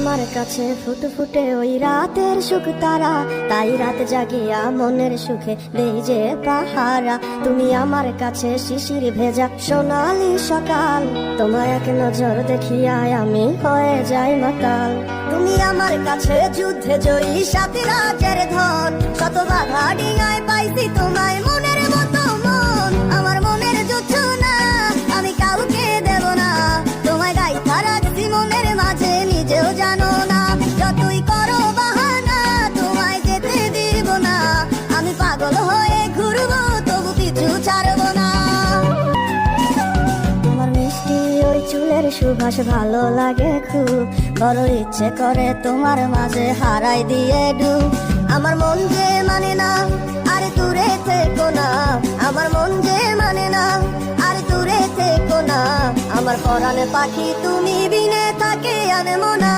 আমার কাছে ফুটে ফুটে ওই রাতের সুখ তারা। তাই রাত জাগিয়া মনের সুখে দেই যে পাহারা তুমি আমার কাছে শিশির ভেজা সোনালি সকাল। তোমায় এক নজর দেখিয়া আমি হয়ে যাই মাতাল। তুমি আমার কাছে যুদ্ধে জয়ী সাথী রাজের ধন। শত বাধা ডিঙায় পাইছি তোমায় মনের মতো মন। আমার মনের যুদ্ধ না, আমি কাউকে দেব না। তোমায় গাইথা রাখছি মনের মাঝে। জানো না না। আমি পাগল হয়ে ঘুরবো, তবু না। তোমার মিষ্টি ওই চুলের সুবাস ভালো লাগে খুব। বড় ইচ্ছে করে তোমার মাঝে হারাই দিয়ে ডুব। আমার মন যে মানে না, আরে দূরে থেকো না। আমার মন যে মানে না, আর দূরে থেকো না। আমার পরাণে পাখি তুমি বিনে থাকে আনে মোনা